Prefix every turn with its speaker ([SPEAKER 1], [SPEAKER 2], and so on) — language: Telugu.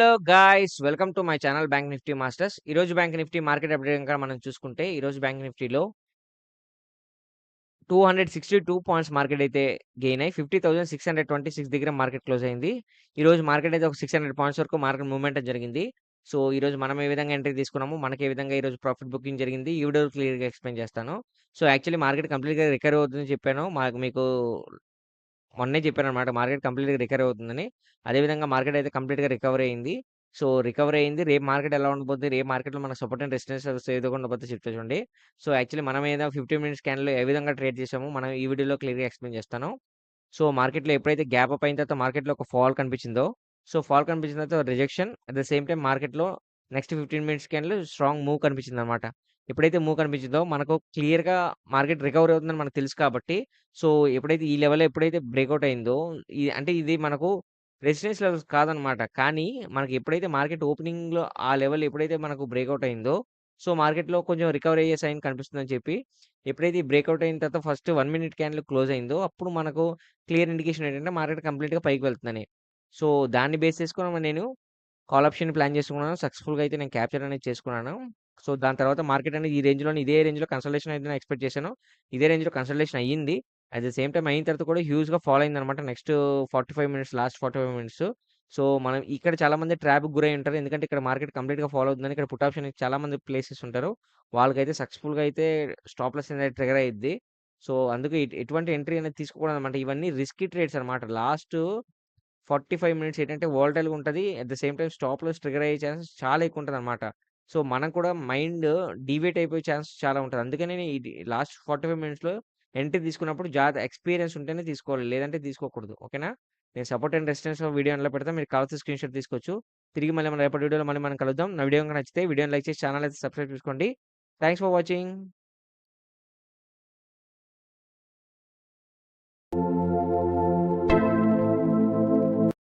[SPEAKER 1] Hello guys welcome to my channel bank Nifty masters. ఈ రోజు బ్యాంక్ నిఫ్టీ మార్కెట్ అప్డేట్ కనుక మనం చూసుకుంటే ఈ రోజు బ్యాంక్ నిఫ్టీలో two hundred sixty two points market అయితే గెయిన్ అయ్యి fifty thousand six hundred twenty six దగ్గర మార్కెట్ క్లోజ్ అయింది. ఈ రోజు మార్కెట్ అయితే ఒక సిక్స్ హండ్రెడ్ పాయింట్స్ వరకు మార్కెట్ మూవ్మెంట్ జరిగింది. సో ఈ రోజు మనం ఏ విధంగా ఎంట్రీ తీసుకున్నాము మనకి ఏ విధంగా ఈ రోజు ప్రాఫిట్ బుకింగ్ జరిగింది ఈ వీడియో క్లియర్గా ఎక్స్ప్లెయిన్ చేస్తాను. సో యాక్చువల్లీ మార్కెట్ కంప్లీట్గా రికవర్ అవుతుందని చెప్పాను. మాకు మీకు మొన్నే చెప్పాననమాట మార్కెట్ కంప్లీట్‌గా రికవరీ అవుతుందని. అదేవిధంగా మార్కెట్ అయితే కంప్లీట్‌గా రికవరీ అయింది. సో, రికవరీ అయింది. రేపు మార్కెట్ ఎలా ఉండబోద్ది? రేపు మార్కెట్‌లో మనకు సపోర్ట్ అండ్ రెసిస్టెన్స్ ఏదో విధంగా ఉండబోద్దో చెప్తా చూడండి. సో, యాక్చువల్లీ మనం ఏదో 15 మినిట్స్ క్యాన్లో ఏ విధంగా ట్రేడ్ చేసామో మనం ఈ వీడియోలో క్లియర్‌గా ఎక్స్‌ప్లెయిన్ చేస్తాను. సో, మార్కెట్‌లో ఎప్పుడైతే గ్యాప్ అప్ అయిన తర్వాత మార్కెట్‌లో ఒక ఫాల్ కనిపించిందో, సో, ఫాల్ కనిపించిన తర్వాత rejection at the same time మార్కెట్‌లో నెక్స్ట్ 15 మినిట్స్ క్యాన్లో స్ట్రాంగ్ మూవ్ కనిపించిందనమాట. ఎప్పుడైతే మూవ్ కనిపించిందో మనకు క్లియర్‌గా మార్కెట్ రికవరీ అవుతుందని మనకు తెలుసు కాబట్టి, సో, ఎప్పుడైతే ఈ లెవెల్ ఎప్పుడైతే బ్రేకౌట్ అయిందో, ఇది అంటే ఇది మనకు రెసిస్టెన్స్ లెవెల్స్ కాదనమాట. కానీ మనకి ఎప్పుడైతే మార్కెట్ ఓపెనింగ్‌లో ఆ లెవెల్ ఎప్పుడైతే మనకు బ్రేకౌట్ అయిందో, సో, మార్కెట్‌లో కొంచెం రికవరీ అయ్యే సైన్ కనిపిస్తుందని చెప్పి, ఎప్పుడైతే ఈ బ్రేకౌట్ అయిన తర్వాత ఫస్ట్ 1 మినిట్ క్యాండిల్ క్లోజ్ అయిందో, అప్పుడు మనకు క్లియర్ ఇండికేషన్ ఏంటంటే మార్కెట్ కంప్లీట్‌గా పైకి వెళ్తుందని. సో, దాన్ని బేస్ చేసుకొని నేను కాల్ ఆప్షన్ ప్లాన్ చేసుకున్నాను. సక్సెస్‌ఫుల్‌గా అయితే నేను క్యాప్చర్ అనేది చేసుకున్నాను. సో, దాని తర్వాత మార్కెట్ అనేది ఈ రేంజ్లో ఇదే రేంజ్‌లో కన్సల్టేషన్ అయితే నేను ఎక్స్‌పెక్ట్ చేశాను. ఇదే రేంజ్‌లో కన్సల్టేషన్ అయ్యింది. అట్ ద సేమ్ టైం అయిన తర్వాత కూడా హ్యూజ్‌గా అయింది అనమాట next 45 minutes last 45 minutes. So, మనం ఇక్కడ చాలా మంది ట్రాప్‌కి గురై ఉంటారు. ఎందుకంటే ఇక్కడ మార్కెట్ కంప్లీట్‌గా ఫాలో అవుతుందని ఇక్కడ పుట్ ఆప్షన్ చాలామంది ప్లేసెస్ ఉంటారు. వాళ్ళకైతే సక్సెస్‌ఫుల్‌గా అయితే స్టాప్ లాస్ అనేది ట్రిగర్ అయ్యింది సో, అందుకు ఎటువంటి ఎంట్రీ అనేది తీసుకోకూడదనమాట. ఇవన్నీ రిస్కీ ట్రేడ్స్ అనమాట. లాస్ట్ 45 మినిట్స్ ఏంటంటే వోల్టైల్గా ఉంటుంది at the same time stop trigger అయ్యే ఛాన్సెస్ చాలా ఎక్కువ ఉంటదనమాట. సో, మనం కూడా మైండ్ డీవియేట్ అయిపోయే ఛాన్స్ చాలా ఉంటుంది అందుకనే నేను ఇది లాస్ట్ 45 మినిట్స్‌లో ఎంట్రీ తీసుకున్నప్పుడు జాగ్రత్త ఎక్స్‌పీరియన్స్ ఉంటేనే తీసుకోవాలి. లేదంటే తీసుకోకూడదు. ఓకేనా? నేను సపోర్ట్ అండ్ రెసిస్టెన్స్ వీడియో అందులో పెడతా. మీరు కావాల్సిన స్క్రీన్‌షాట్ తీసుకోవచ్చు. తిరిగి మళ్ళీ మన రేపటి వీడియోలో మళ్ళీ మనం కలుద్దాం. నా వీడియో నచ్చితే వీడియోని లైక్ చేసి ఛానల్ అయితే సబ్స్క్రైబ్ చేసుకోండి. Thanks for watching.